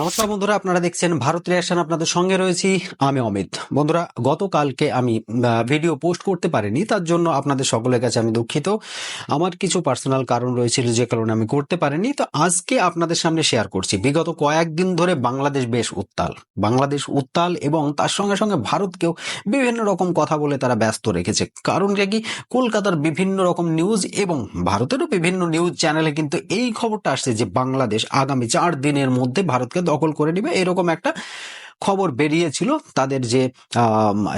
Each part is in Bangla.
নমস্কার বন্ধুরা, আপনারা দেখছেন ভারত রিয়াকশন আপনাদের সঙ্গে রয়েছি আমি অমিত। বন্ধুরা, গতকালকে আমি ভিডিও পোস্ট করতে পারিনি, তার জন্য আপনাদের সকলের কাছে আমি দুঃখিত। আমার কিছু পার্সোনাল কারণ রয়েছিল যে কারণে আমি করতে পারিনি। তো আজকে আপনাদের সামনে শেয়ার করছি। বিগত কয়েকদিন ধরে বাংলাদেশ বেশ উত্তাল। বাংলাদেশ উত্তাল এবং তার সঙ্গে সঙ্গে ভারতকেও বিভিন্ন রকম কথা বলে তারা ব্যস্ত রেখেছে। কারণটা কি? কলকাতার বিভিন্ন রকম নিউজ এবং ভারতেরও বিভিন্ন নিউজ চ্যানেলে কিন্তু এই খবরটা আসছে যে বাংলাদেশ আগামী চার দিনের মধ্যে ভারতকে দখল করে নেবে। এরকম একটা খবর বেরিয়েছিল তাদের যে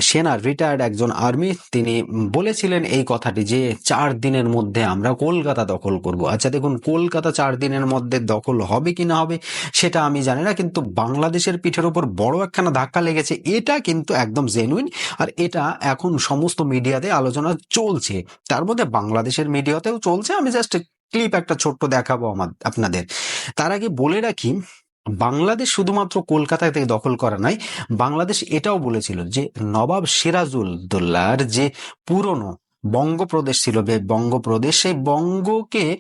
সেনার রিটায়ার্ড একজন আর্মি তিনি বলেছিলেন এই কথাটি যে, চার দিনের মধ্যে আমরা কলকাতা দখল করব। আচ্ছা দেখুন, কলকাতা চার দিনের মধ্যে দখল হবে কি না হবে, সেটা আমি জানি না, কিন্তু বাংলাদেশের পিঠের ওপর বড় একখানা ধাক্কা লেগেছে, এটা কিন্তু একদম জেনুইন আর এটা এখন সমস্ত মিডিয়াতে আলোচনা চলছে। তার মধ্যে বাংলাদেশের মিডিয়াতেও চলছে, আমি জাস্ট ক্লিপ একটা ছোট্ট দেখাবো আমার, আপনাদের। তার আগে বলে রাখি বাংলাদেশ শুধুমাত্র কলকাতা থেকে দখল করা নয় বাংলাদেশ এটাও বলেছিল যে নবাব সিরাজউদ্দৌলার যে পুরনো বঙ্গপ্রদেশ ছিল বঙ্গপ্রদেশ সেই বঙ্গকে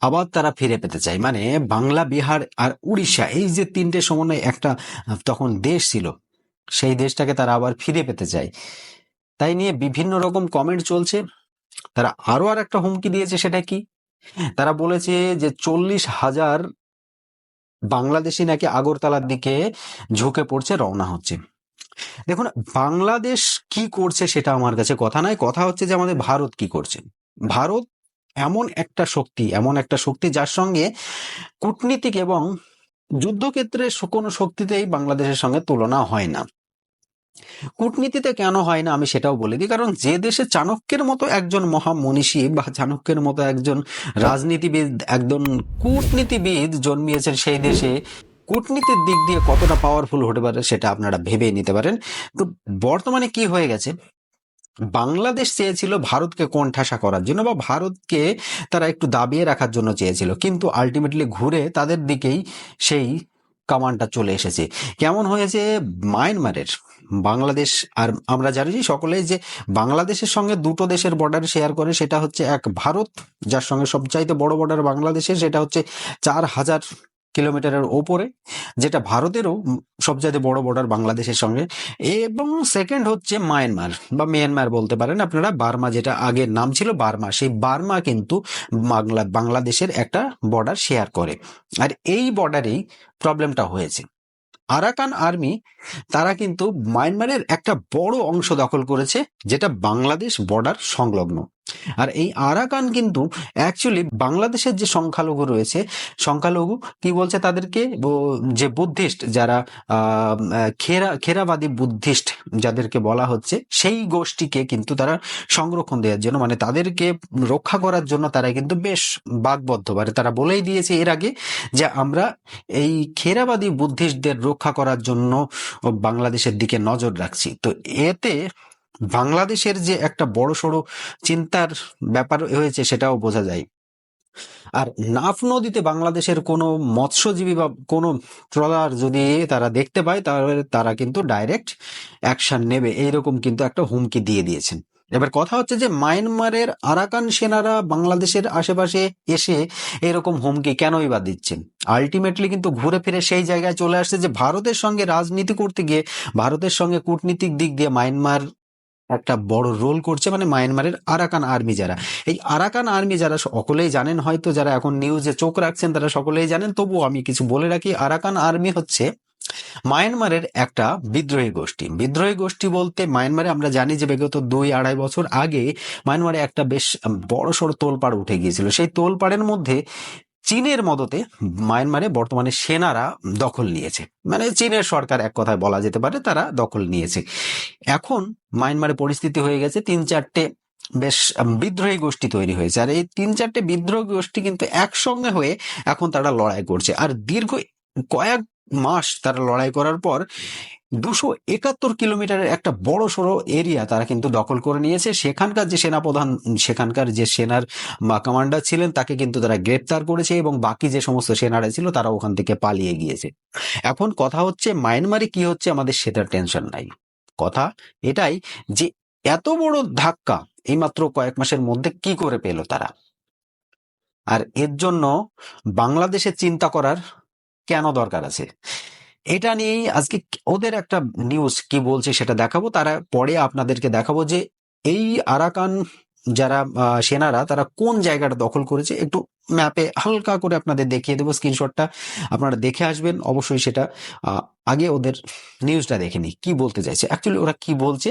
আবার তারা ফিরে পেতে চায়। মানে বাংলা, বিহার আর উড়িষ্যা, এই যে তিনটে সমন্বয় একটা তখন দেশ ছিল, সেই দেশটাকে তারা আবার ফিরে পেতে চায়। তাই নিয়ে বিভিন্ন রকম কমেন্ট চলছে। তারা আরও আর একটা হুমকি দিয়েছে, সেটা কি? তারা বলেছে যে চল্লিশ হাজার বাংলাদেশি নাকি আগরতলার দিকে ঝুঁকে পড়ছে, রওনা হচ্ছে। দেখুন, বাংলাদেশ কি করছে সেটা আমার কাছে কথা নাই। কথা হচ্ছে যে আমাদের ভারত কি করছে। ভারত এমন একটা শক্তি, এমন একটা শক্তি যার সঙ্গে কূটনীতিক এবং যুদ্ধক্ষেত্রে কোনো শক্তিতেই বাংলাদেশের সঙ্গে তুলনা হয় না। কূটনীতিতে কেন হয় না আমি সেটাও বলে দিই। কারণ যে দেশে চাণক্যের মতো একজন মহামনীষী বা চাণক্যের মতো একজন রাজনীতিবিদ, একজন কূটনীতিবিদ জন্মিয়েছেন সেই দেশে, কূটনীতির দিক দিয়ে কতটা পাওয়ারফুল হতে পারে সেটা আপনারা ভেবে নিতে পারেন। তো বর্তমানে কি হয়ে গেছে? বাংলাদেশ চেয়েছিল ভারতকে কোণঠাসা করার জন্য বা ভারতকে তারা একটু দাবিয়ে রাখার জন্য চেয়েছিল। কিন্তু আলটিমেটলি ঘুরে তাদের দিকেই সেই কামানটা চলে এসেছে। কেমন হয়েছে মায়ানমারের? বাংলাদেশ আর আমরা জানি যে সকলে যে বাংলাদেশের সঙ্গে দুটো দেশের বর্ডার শেয়ার করে, সেটা হচ্ছে এক ভারত, যার সঙ্গে সবচাইতে বড় বর্ডার বাংলাদেশের, সেটা হচ্ছে চার হাজার কিলোমিটারের ওপরে, যেটা ভারতেরও সবচাইতে বড় বর্ডার বাংলাদেশের সঙ্গে। এবং সেকেন্ড হচ্ছে মায়ানমার বা মিয়ানমার বলতে পারেন আপনারা বার্মা যেটা আগের নাম ছিল বার্মা সেই বার্মা কিন্তু বাংলা, বাংলাদেশের একটা বর্ডার শেয়ার করে। আর এই বর্ডারেই প্রবলেমটা হয়েছে। আরাকান আর্মি তারা কিন্তু মায়ানমারের একটা বড় অংশ দখল করেছে, যেটা বাংলাদেশ বর্ডার সংলগ্ন। আর এই আরাকান কিন্তু অ্যাকচুয়ালি বাংলাদেশের যে সংখ্যালঘু রয়েছে, সংখ্যালঘু কি বলছে তাদেরকে? যে বুদ্ধিস্ট যারা খেরা, খেরাবাদী বুদ্ধিস্ট যাদেরকে বলা হচ্ছে, সেই গোষ্ঠীকে কিন্তু তারা সংরক্ষণ দেওয়ার জন্য মানে তাদেরকে রক্ষা করার জন্য তারা কিন্তু বেশ বাগবদ্ধ মানে তারা বলেই দিয়েছে এর আগে যে আমরা এই খেরাবাদী বুদ্ধিস্টদের রক্ষা করার জন্য বাংলাদেশের দিকে নজর রাখছি। তো এতে বাংলাদেশের যে একটা বড় সড়ো চিন্তার ব্যাপার হয়েছে সেটাও বোঝা যায়। আর নাফ নদীতে বাংলাদেশের কোনো মৎস্যজীবী বা কোনো ট্রলার যদি তারা দেখতে পায়, তাহলে তারা কিন্তু ডাইরেক্ট অ্যাকশন নেবে। এইরকম কিন্তু একটা হুমকি দিয়ে দিয়েছেন। এবার কথা হচ্ছে যে মায়ানমারের আরাকান সেনারা বাংলাদেশের আশেপাশে এসে এরকম হুমকি কেনই বা দিচ্ছেন? আলটিমেটলি কিন্তু ঘুরে ফিরে সেই জায়গায় চলে আসছে যে ভারতের সঙ্গে রাজনীতি করতে গিয়ে, ভারতের সঙ্গে কূটনীতিক দিক দিয়ে মায়ানমার একটা বড় রোল করছে মানে মায়ানমারের আরাকান আর্মি যারা। এই আরাকান আর্মি যারা সকলেই জানেন, হয়তো যারা এখন নিউজে চোখ রাখছেন, তারা সকলেই জানেন, তবুও আমি কিছু বলে রাখি আরাকান আর্মি হচ্ছে মায়ানমারের একটা বিদ্রোহী গোষ্ঠী। বিদ্রোহী গোষ্ঠী বলতে মায়ানমারে আমরা জানি যে বিগত দুই আড়াই বছর আগে মায়ানমারে একটা বেশ বড় সড় তোলপাড় উঠে গিয়েছিল। সেই তোলপাড়ের মধ্যে চীনের মদতে মায়ানমারে বর্তমানে সেনারা দখল নিয়েছে। মানে চীনের সরকার এক কথায় বলা যেতে পারে তারা দখল নিয়েছে। এখন মায়ানমারে পরিস্থিতি হয়ে গেছে, তিন চারটে বেশ বিদ্রোহী গোষ্ঠী তৈরি হয়েছে। আর এই তিন চারটে বিদ্রোহী গোষ্ঠী কিন্তু একসঙ্গে হয়ে এখন তারা লড়াই করছে। আর দীর্ঘ কয়েক মাস তারা লড়াই করার পর দুশো একাত্তর কিলোমিটারের একটা বড় সড়ো এরিয়া তারা কিন্তু দখল করে নিয়েছে। সেখানকার যে সেনাপ্রধান, সেখানকার যে সেনার কমান্ডার ছিলেন, তাকে কিন্তু তারা গ্রেপ্তার করেছে এবং বাকি যে সমস্ত সেনারা ছিল তারা ওখান থেকে পালিয়ে গিয়েছে। এখন কথা হচ্ছে, মায়ানমারে কি হচ্ছে আমাদের সেটার টেনশন নাই। কথা এটাই যে এত বড় ধাক্কা এইমাত্র কয়েক মাসের মধ্যে কি করে পেল তারা? আর এর জন্য বাংলাদেশে চিন্তা করার কেন দরকার আছে? এটা নিয়েই আজকে ওদের একটা নিউজ কি বলছে সেটা দেখাবো। তারা পরে আপনাদেরকে দেখাবো যে এই আরাকান যারা সেনারা তারা কোন জায়গাটা দখল করেছে একটু ম্যাপে হালকা করে আপনাদের দেখিয়ে দেবো স্ক্রিনশটটা আপনারা দেখে আসবেন, অবশ্যই সেটা আগে ওদের নিউজটা দেখে নিই, কি বলতে চাইছে। অ্যাকচুয়ালি ওরা কি বলছে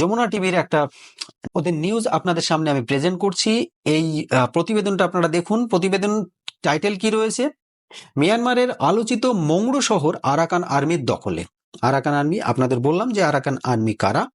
যমুনা টিভির একটা ওদের নিউজ আপনাদের সামনে আমি প্রেজেন্ট করছি। এই প্রতিবেদনটা আপনারা দেখুন। প্রতিবেদন টাইটেল কি রয়েছে? মিয়ানমারের আলোচিত মংড়ু শহর আরাকান আর্মির দখলে। আরাকান আর্মি, আপনাদের বললাম যে আরাকান আর্মি কারা?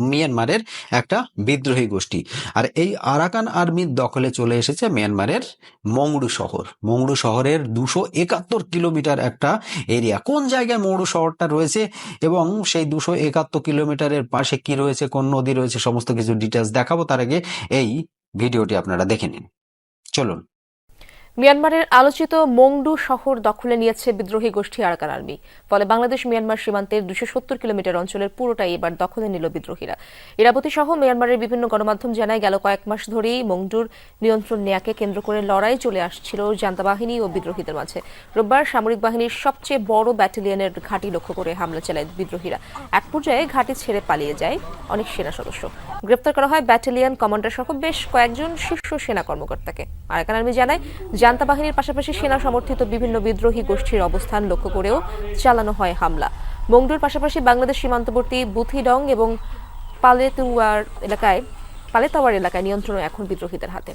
মিয়ানমারের একটা বিদ্রোহী গোষ্ঠী। আর এই আরাকান আর্মির দখলে চলে এসেছে মিয়ানমারের মংড়ু শহর। মংড়ু শহরের দুশো একাত্তর কিলোমিটার একটা এরিয়া। কোন জায়গায় মংড়ু শহরটা রয়েছে এবং সেই দুশো একাত্তর কিলোমিটারের পাশে কি রয়েছে, কোন নদী রয়েছে, সমস্ত কিছু ডিটেলস দেখাবো। তার আগে এই ভিডিওটি আপনারা দেখে নিন। চলুন। মিয়ানমারের আলোচিত মংডু শহর দখলে নিয়েছে বিদ্রোহী গোষ্ঠী আরাকান আর্মি। ফলে বাংলাদেশ মিয়ানমার সীমান্তের দুশো সত্তর কিলোমিটার অঞ্চলের পুরোটাই এবার দখলে নিল বিদ্রোহীরা। ইরাবতী সহ মিয়ানমারের বিভিন্ন গণমাধ্যম জানায়, গেল কয়েক মাস ধরেই মংডুর নিয়ন্ত্রণ নেয়াকে কেন্দ্র করে লড়াই চলে আসছিল জান্তা বাহিনী ও বিদ্রোহীদের মাঝে। রোববার সামরিক বাহিনীর সবচেয়ে বড় ব্যাটালিয়নের ঘাঁটি লক্ষ্য করে হামলা চালায় বিদ্রোহীরা। এক পর্যায়ে ঘাঁটি ছেড়ে পালিয়ে যায় অনেক সেনা সদস্য। গ্রেপ্তার করা হয় ব্যাটালিয়ন কমান্ডার সহ বেশ কয়েকজন শীর্ষ সেনা কর্মকর্তাকে। আরাকান আর্মি জানায় জান্তা বাহিনীর পাশাপাশি সেনা সমর্থিত বিভিন্ন বিদ্রোহী গোষ্ঠীর অবস্থান লক্ষ্য করেও চালানো হয় হামলা। মংডুর পাশাপাশি বাংলাদেশ সীমান্তবর্তী বুথিডং এবং পালেতুয়ার এলাকায়, পালেতাওয়ার এলাকায় নিয়ন্ত্রণ এখন বিদ্রোহীদের হাতে।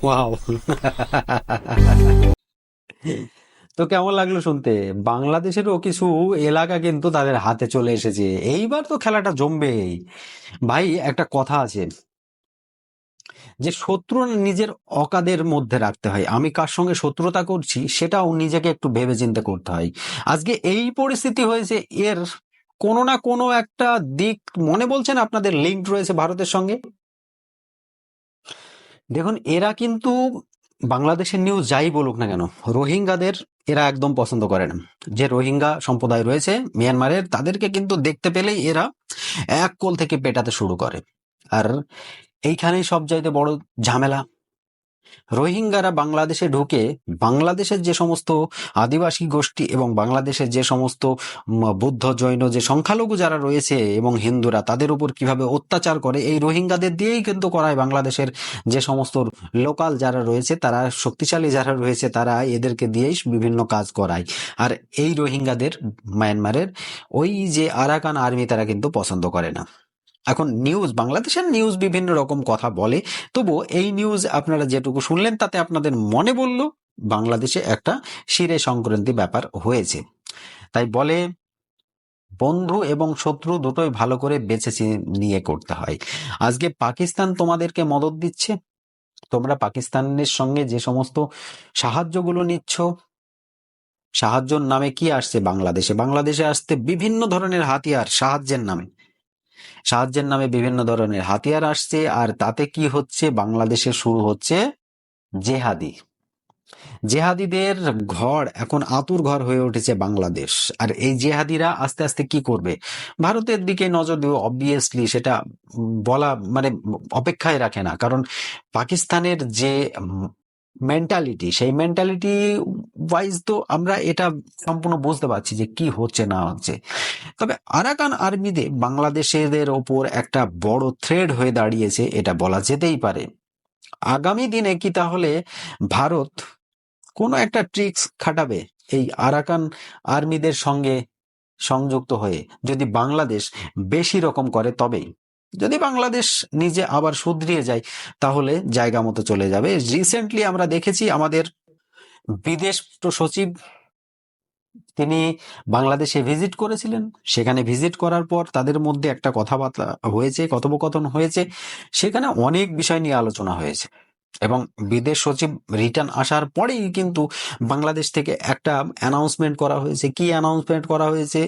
তো কেমন লাগল শুনতে? বাংলাদেশেরও কিছু এলাকা কিন্তু তাদের হাতে চলে এসেছে। এইবার তো খেলাটা জমবেই। ভাই, একটা কথা আছে। যে শত্রু নিজের অকাদের মধ্যে রাখতে হয়। আমি কার সঙ্গে শত্রুতা করছি সেটাও নিজেকে একটু ভেবে চিন্তে করতে হয়। আজকে এই পরিস্থিতি হয়েছে, এর কোনো না কোনো একটা দিক মনে বলছেন আপনাদের লিঙ্ক রয়েছে ভারতের সঙ্গে? দেখুন, এরা কিন্তু বাংলাদেশের নিউজ যাই বলুক না কেন, রোহিঙ্গাদের এরা একদম পছন্দ করে না। যে রোহিঙ্গা সম্প্রদায় রয়েছে মিয়ানমারের, তাদেরকে কিন্তু দেখতে পেলেই এরা এক কোল থেকে পেটাতে শুরু করে। আর এইখানেই সব চাইতে বড় ঝামেলা। রোহিঙ্গারা বাংলাদেশে ঢুকে বাংলাদেশের যে সমস্ত আদিবাসী গোষ্ঠী এবং বাংলাদেশের যে সমস্ত বুদ্ধ, জৈন যে সংখ্যালঘু যারা রয়েছে এবং হিন্দুরা, তাদের উপর কীভাবে অত্যাচার করে, এই রোহিঙ্গাদের দিয়েই কিন্তু করায় বাংলাদেশের যে সমস্ত লোকাল যারা রয়েছে, তারা শক্তিশালী যারা রয়েছে, তারা এদেরকে দিয়েই বিভিন্ন কাজ করায়। আর এই রোহিঙ্গাদের, মায়ানমারের, ওই যে আরাকান আর্মি তারা কিন্তু পছন্দ করে না। এখন নিউজ বাংলাদেশের নিউজ বিভিন্ন রকম কথা বলে, তবুও এই নিউজ আপনারা যেটুকু শুনলেন তাতে আপনাদের মনে বলল বাংলাদেশে একটা শিরে সংক্রান্তি ব্যাপার হয়েছে। তাই বলে, বন্ধু এবং শত্রু দুটোই ভালো করে বেছে নিয়ে করতে হয়। আজকে পাকিস্তান তোমাদেরকে মদত দিচ্ছে। তোমরা পাকিস্তানের সঙ্গে যে সমস্ত সাহায্যগুলো নিচ্ছ, সাহায্যর নামে কি আসছে বাংলাদেশে? বাংলাদেশে আসতে বিভিন্ন ধরনের হাতিয়ার সাহায্যের নামে। সাহায্যের নামে বিভিন্ন ধরনের হাতিয়ার আসছে, আর তাতে কি হচ্ছে? বাংলাদেশে শুরু হচ্ছে জেহাদি। জেহাদিদের ঘর, এখন আতুর ঘর হয়ে উঠেছে বাংলাদেশ। আর এই জেহাদিরা আস্তে আস্তে কি করবে? ভারতের দিকে নজর দেবে অবভিয়াসলি সেটা বলা মানে অপেক্ষায় রাখে না। কারণ পাকিস্তানের যে মেন্টালিটি সেই মেন্টালিটি ওয়াইজ তো আমরা এটা সম্পূর্ণ বুঝতে পারছি যে কি হচ্ছে, না হচ্ছে। তবে আরাকান আর্মিতে বাংলাদেশের ওপর একটা বড় থ্রেড হয়ে দাঁড়িয়েছে, এটা বলা যেতেই পারে। আগামী দিনে কি তাহলে ভারত কোনো একটা ট্রিক্স খাটাবে এই আরাকান আর্মিদের সঙ্গে সংযুক্ত হয়ে? যদি বাংলাদেশ বেশি রকম করে, তবেই। যদি বাংলাদেশ নিজে আবার শুধরিয়ে যায়, তাহলে জায়গা মতো চলে যাবে। রিসেন্টলি আমরা দেখেছি আমাদের বিদেশ সচিব, তিনি বাংলাদেশে ভিজিট করেছিলেন। সেখানে ভিজিট করার পর তাদের মধ্যে একটা কথাবার্তা হয়েছে, কথোপকথন হয়েছে। সেখানে অনেক বিষয় নিয়ে আলোচনা হয়েছে এবং বিদেশ সচিব রিটার্ন আসার পরেই কিন্তু বাংলাদেশ থেকে একটা অ্যানাউন্সমেন্ট করা হয়েছে। কি অ্যানাউন্সমেন্ট করা হয়েছে?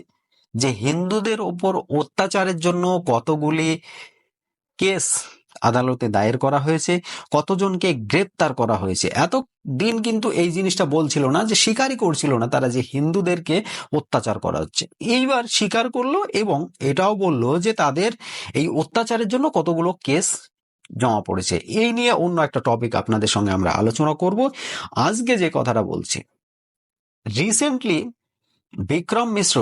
যে হিন্দুদের ওপর অত্যাচারের জন্য কতগুলি কেস আদালতে দায়ের করা হয়েছে, কতজনকে গ্রেপ্তার করা হয়েছে। এত দিন কিন্তু এই জিনিসটা বলছিল না যে স্বীকারই করছিল না তারা যে হিন্দুদেরকে অত্যাচার করা হচ্ছে। এইবার স্বীকার করল এবং এটাও বলল যে তাদের এই অত্যাচারের জন্য কতগুলো কেস জমা পড়েছে। এই নিয়ে অন্য একটা টপিক আপনাদের সঙ্গে আমরা আলোচনা করব। আজকে যে কথাটা বলছি রিসেন্টলি বিক্রম মিশ্র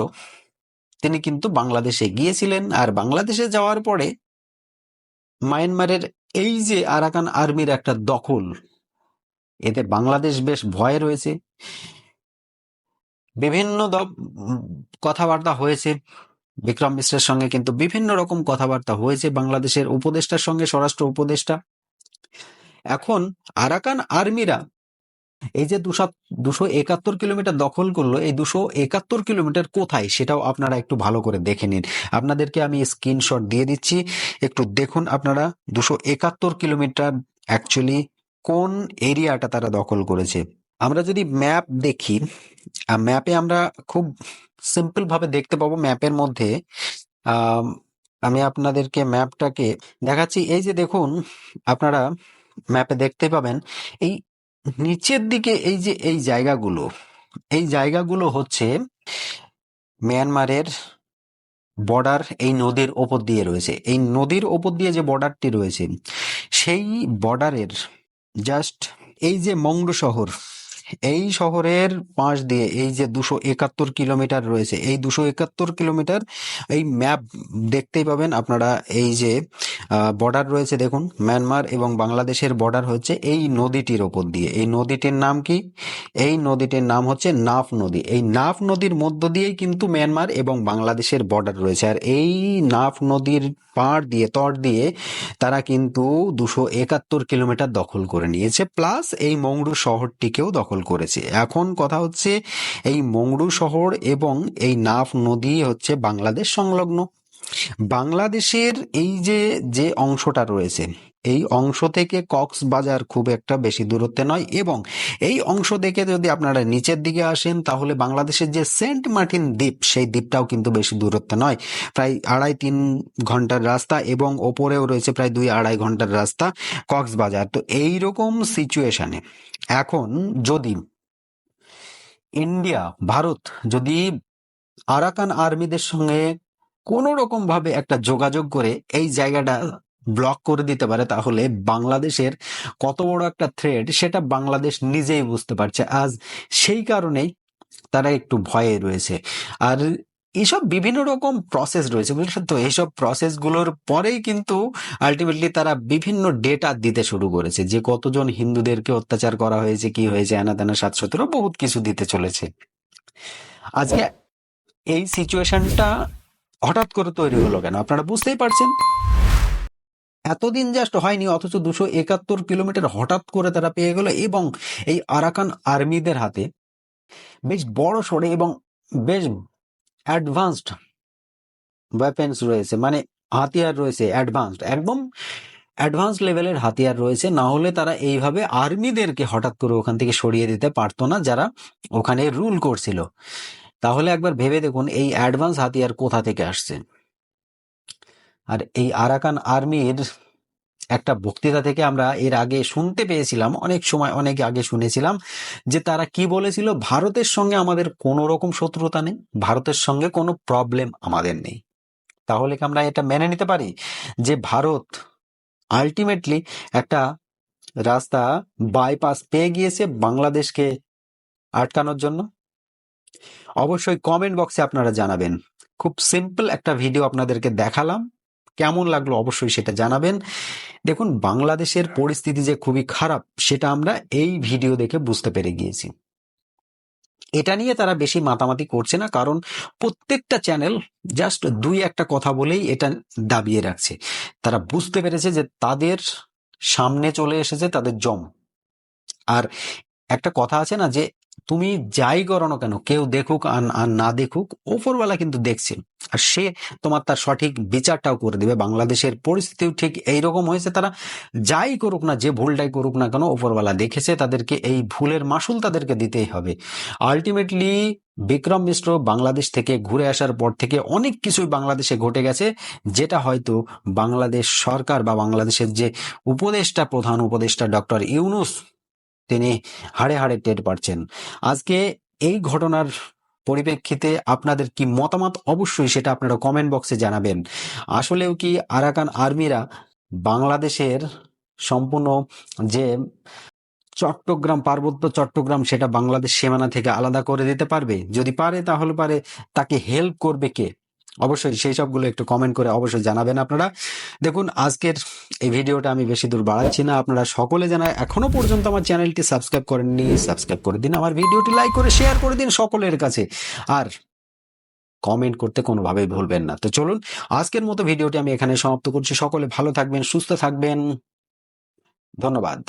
তিনি কিন্তু বাংলাদেশে গিয়েছিলেন। আর বাংলাদেশে যাওয়ার পরে মায়ানমারের এই যে আরাকান আর্মির একটা দখল, এতে বাংলাদেশ বেশ ভয়ে রয়েছে। বিভিন্ন কথাবার্তা হয়েছে। বিক্রম মিশ্রের সঙ্গে কিন্তু বিভিন্ন রকম কথাবার্তা হয়েছে বাংলাদেশের উপদেষ্টার সঙ্গে, স্বরাষ্ট্র উপদেষ্টা। এখন আরাকান আর্মিরা এই যে দুশো দুশো একাত্তর কিলোমিটার দখল করল, এই দুশো একাত্তর কিলোমিটার কোথায়? সেটাও আপনারা একটু ভালো করে দেখে নিন। আপনাদেরকে আমি স্ক্রিনশট দিয়ে দিচ্ছি। একটু দেখুন আপনারা, দুশো একাত্তর কিলোমিটার অ্যাকচুয়ালি কোন এরিয়াটা তারা দখল করেছে? আমরা যদি ম্যাপ দেখি ম্যাপে আমরা খুব সিম্পল ভাবে দেখতে পাবো ম্যাপের মধ্যে। আমি আপনাদেরকে ম্যাপটাকে দেখাচ্ছি। এই যে দেখুন, আপনারা ম্যাপে দেখতে পাবেন, এই নিচের দিকে এই যে এই জায়গাগুলো এই জায়গাগুলো হচ্ছে মিয়ানমারের বর্ডার এই নদীর ওপর দিয়ে রয়েছে। এই নদীর ওপর দিয়ে যে বর্ডারটি রয়েছে, সেই বর্ডারের জাস্ট এই যে মংডু শহর এই শহরের পাশ দিয়ে এই যে দুশো একাত্তর কিলোমিটার রয়েছে, এই দুশো একাত্তর কিলোমিটার, এই ম্যাপ দেখতেই পাবেন আপনারা এই যে বর্ডার রয়েছে দেখুন মিয়ানমার এবং বাংলাদেশের বর্ডার হচ্ছে এই নদীটির ওপর দিয়ে। এই নদীটির নাম কি? এই নদীটির নাম হচ্ছে নাফ নদী। এই নাফ নদীর মধ্য দিয়েই কিন্তু মিয়ানমার এবং বাংলাদেশের বর্ডার রয়েছে। আর এই নাফ নদীর পাড় দিয়ে তট দিয়ে তারা কিন্তু দুশো একাত্তর কিলোমিটার দখল করে নিয়েছে। প্লাস এই মংরু শহরটিকেও দখল করেছে। এখন কথা হচ্ছে, এই মংরু শহর এবং এই নাফ নদী হচ্ছে বাংলাদেশ সংলগ্ন। বাংলাদেশের এই যে যে অংশটা রয়েছে এই অংশ থেকে কক্সবাজার খুব একটা বেশি দূরত্বে নয় এবং এই অংশ থেকে যদি আপনারা নিচের দিকে আসেন, তাহলে বাংলাদেশের যে সেন্ট মার্টিন দ্বীপ, সেই দ্বীপটাও কিন্তু বেশি দূরত্বে নয়। প্রায় আড়াই তিন ঘণ্টার রাস্তা এবং ওপরেও রয়েছে প্রায় দুই আড়াই ঘণ্টার রাস্তা কক্সবাজার। তো এই রকম সিচুয়েশনে এখন যদি ইন্ডিয়া, ভারত যদি আরাকান আর্মিদের সঙ্গে কোনো রকম ভাবে একটা যোগাযোগ করে, এই জায়গাটা ব্লক করে দিতে পারে তাহলে বাংলাদেশের কত বড় একটা থ্রেড সেটা বাংলাদেশ নিজেই বুঝতে পারছে। আজ সেই কারণেই তারা একটু ভয়ে রয়েছে। আর এইসব বিভিন্ন রকম প্রসেস রয়েছে, বুঝলেন তো? এইসব প্রসেসগুলোর পরেই কিন্তু আলটিমেটলি তারা বিভিন্ন ডেটা দিতে শুরু করেছে যে কতজন হিন্দুদেরকে অত্যাচার করা হয়েছে, কি হয়েছে এনা তেনা সাত সতেরো বহুত কিছু দিতে চলেছে। আজকে এই সিচুয়েশনটা হঠাৎ করে তৈরি হলো কেন? আপনারা বুঝতেই পারছেন? এতদিন জাস্ট হয়নি, অথচ দুশো একাত্তর কিলোমিটার হঠাৎ করে তারা পেয়ে গেল এবং এই আরাকান আর্মিদের হাতে বেশ বড় সড়ে এবং বেশ অ্যাডভান্সড ওয়েপেন্স রয়েছে মানে হাতিয়ার রয়েছে অ্যাডভান্সড একদম অ্যাডভান্স লেভেলের হাতিয়ার রয়েছে। না হলে তারা এইভাবে আর্মিদেরকে হঠাৎ করে ওখান থেকে সরিয়ে দিতে পারতো না, যারা ওখানে রুল করছিল। তাহলে একবার ভেবে দেখুন, এই অ্যাডভান্স হাতিয়ার কোথা থেকে আসছে? আর এই আরাকান আর্মির একটা বক্তৃতা থেকে আমরা এর আগে শুনতে পেয়েছিলাম, অনেক সময় অনেক আগে শুনেছিলাম, যে তারা কি বলেছিল? ভারতের সঙ্গে আমাদের কোনো রকম শত্রুতা নেই, ভারতের সঙ্গে কোনো প্রবলেম আমাদের নেই। তাহলে কি আমরা এটা মেনে নিতে পারি? যে ভারত আলটিমেটলি একটা রাস্তা বাইপাস পেয়ে গিয়েছে বাংলাদেশকে আটকানোর জন্য? অবশ্যই কমেন্ট বক্সে আপনারা জানাবেন। খুব সিম্পল একটা ভিডিও আপনাদেরকে দেখালাম। কেমন লাগল অবশ্যই সেটা জানাবেন। দেখুন, বাংলাদেশের পরিস্থিতি যে খুবই খারাপ, সেটা আমরা এই ভিডিও দেখে বুঝতে পেরে গিয়েছি। এটা নিয়ে তারা বেশি মাতামাতি করছে না, কারণ প্রত্যেকটা চ্যানেল জাস্ট দুই একটা কথা বলেই এটা দাবিয়ে রাখছে। তারা বুঝতে পেরেছে যে তাদের সামনে চলে এসেছে তাদের জম। আর একটা কথা আছে না যে তুমি যাই করো না কেন, কেউ দেখুক আর না দেখুক, ওপরওয়ালা কিন্তু দেখছে। আর সে তোমার তার সঠিক বিচারটাও করে দিবে। বাংলাদেশের পরিস্থিতিও ঠিক এইরকম হয়েছে। তারা যাই করুক না, যে ভুলটাই করুক না কেন, ওপরওয়ালা দেখেছে। তাদেরকে এই ভুলের মাসুল তাদেরকে দিতেই হবে। আলটিমেটলি বিক্রম মিশ্র বাংলাদেশ থেকে ঘুরে আসার পর থেকে অনেক কিছুই বাংলাদেশে ঘটে গেছে, যেটা হয়তো বাংলাদেশ সরকার বা বাংলাদেশের যে উপদেষ্টা, প্রধান উপদেষ্টা ডক্টর ইউনুস তিনি হাড়ে হাড়ে টের পাচ্ছেন। আজকে এই ঘটনার পরিপ্রেক্ষিতে আপনাদের কি মতামত? অবশ্যই সেটা আপনারা কমেন্ট বক্সে জানাবেন। আসলেও কি আরাকান আর্মিরা বাংলাদেশের সম্পূর্ণ যে চট্টগ্রাম, পার্বত্য চট্টগ্রাম, সেটা বাংলাদেশ সীমানা থেকে আলাদা করে দিতে পারবে? যদি পারে, তাহলে পারে। তাকে হেল্প করবে কে? অবশ্যই সেই সবগুলো একটু কমেন্ট করে অবশ্যই জানাবেন আপনারা। দেখুন, আজকের এই ভিডিওটা আমি বেশি দূর বাড়াচ্ছি না। আপনারা সকলে জানা এখনও পর্যন্ত আমার চ্যানেলটি সাবস্ক্রাইব করেননি সাবস্ক্রাইব করে দিন। আমার ভিডিওটি লাইক করে শেয়ার করে দিন সকলের কাছে। আর কমেন্ট করতে কোনোভাবেই ভুলবেন না। তো চলুন, আজকের মতো ভিডিওটি আমি এখানে সমাপ্ত করছি। সকলে ভালো থাকবেন, সুস্থ থাকবেন। ধন্যবাদ।